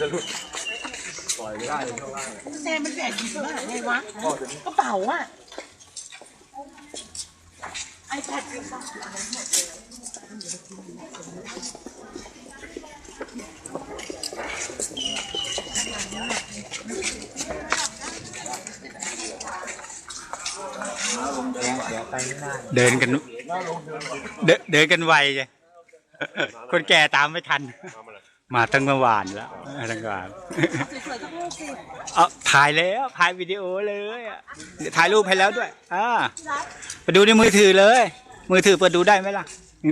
จะหลุดปล่อยไม่ได้เลยข้างล่างแซมมันแบกกี่บ้าไงวะกระเป๋าอะไอแพดเดินกันเดินเดินกันไวจ้ะคนแก่ตามไม่ทัน มาตั้งเมื่อวานแล้วตั้งเมื่อวานสวยๆทุกรูปสิเอาถ่ายแล้วถ่ายวิดีโอเลยอะถ่ายรูปให้แล้วด้วยอ่าไปดูในมือถือเลย มือถือเปิดดูได้ไหมล่ะเ